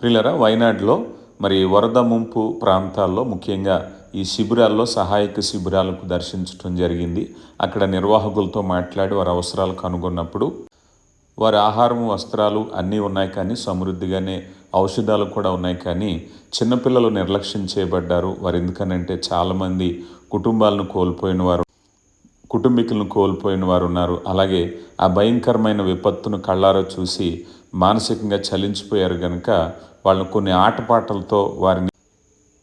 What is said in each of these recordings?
ప్రిలరా వైనాడులో మరి వరద ముంపు ప్రాంతాల్లో ముఖ్యంగా ఈ శిబిరాల్లో సహాయక శిబిరాలకు దర్శించడం జరిగింది. అక్కడ నిర్వాహకులతో మాట్లాడి వారి అవసరాలు కనుగొన్నప్పుడు వారి ఆహారం వస్త్రాలు అన్నీ ఉన్నాయి కానీ సమృద్ధిగానే ఔషధాలు కూడా ఉన్నాయి కానీ చిన్నపిల్లలు నిర్లక్ష్యం చేయబడ్డారు. వారు ఎందుకనంటే చాలామంది కుటుంబాలను కోల్పోయిన వారు కుటుంబీకులను కోల్పోయిన వారు ఉన్నారు. అలాగే ఆ భయంకరమైన విపత్తును కళ్ళారా చూసి మానసికంగా చలించిపోయారు కనుక వాళ్ళని కొన్ని ఆటపాటలతో వారిని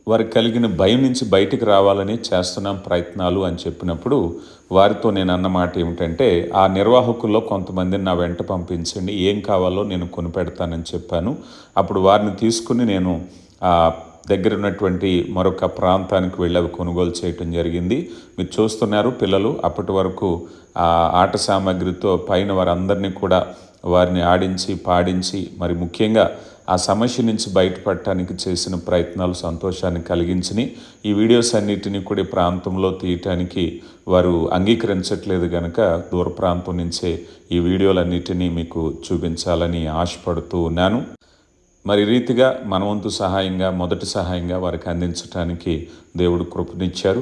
వారికి కలిగిన భయం నుంచి బయటికి రావాలని చేస్తున్నాం ప్రయత్నాలు అని చెప్పినప్పుడు వారితో నేను అన్న మాట ఏమిటంటే ఆ నిర్వాహకుల్లో కొంతమందిని నా వెంట పంపించండి ఏం కావాలో నేను కొనిపెడతానని చెప్పాను. అప్పుడు వారిని తీసుకుని నేను దగ్గర ఉన్నటువంటి మరొక ప్రాంతానికి వెళ్ళి అవి కొనుగోలు చేయటం జరిగింది. మీరు చూస్తున్నారు పిల్లలు అప్పటి వరకు ఆ ఆట సామాగ్రితో పైన వారందరినీ కూడా వారిని ఆడించి పాడించి మరి ముఖ్యంగా ఆ సమస్య నుంచి బయటపడటానికి చేసిన ప్రయత్నాలు సంతోషాన్ని కలిగించినాయి ఈ వీడియోస్ అన్నిటినీ కూడా ఈ ప్రాంతంలో తీయటానికి వారు అంగీకరించట్లేదు కనుక దూర ప్రాంతం నుంచే ఈ వీడియోలన్నిటినీ మీకు చూపించాలని ఆశపడుతూ ఉన్నాను. మరి రీతిగా మనవంతు సహాయంగా మొదటి సహాయంగా వారికి అందించడానికి దేవుడు కృపనిచ్చారు.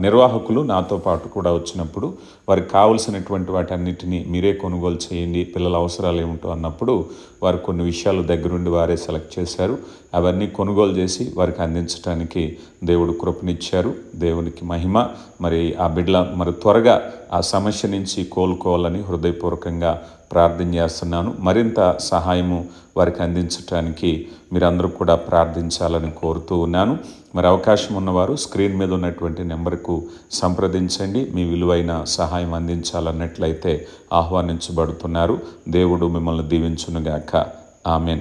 నిర్వాహకులు నాతో పాటు కూడా వచ్చినప్పుడు వారికి కావలసినటువంటి వాటన్నిటిని మీరే కొనుగోలు చేయండి పిల్లల అవసరాలు ఏమిటో అన్నప్పుడు వారు కొన్ని విషయాలు దగ్గరుండి వారే సెలెక్ట్ చేశారు. అవన్నీ కొనుగోలు చేసి వారికి అందించడానికి దేవుడు కృపనిచ్చారు. దేవునికి మహిమ. మరి ఆ బిడ్డల మరి త్వరగా ఆ సమస్య నుంచి కోలుకోవాలని హృదయపూర్వకంగా ప్రార్థన చేస్తున్నాను. మరింత సహాయము వారికి అందించడానికి మీరందరూ కూడా ప్రార్థించాలని కోరుతూ ఉన్నాను. మరి అవకాశం ఉన్నవారు స్క్రీన్ మీద ఉన్నటువంటి నెంబర్కు సంప్రదించండి. మీ విలువైన సహాయం అందించాలన్నట్లయితే ఆహ్వానించబడుతున్నారు. దేవుడు మిమ్మల్ని దీవించునుగాక. ఆమెన్.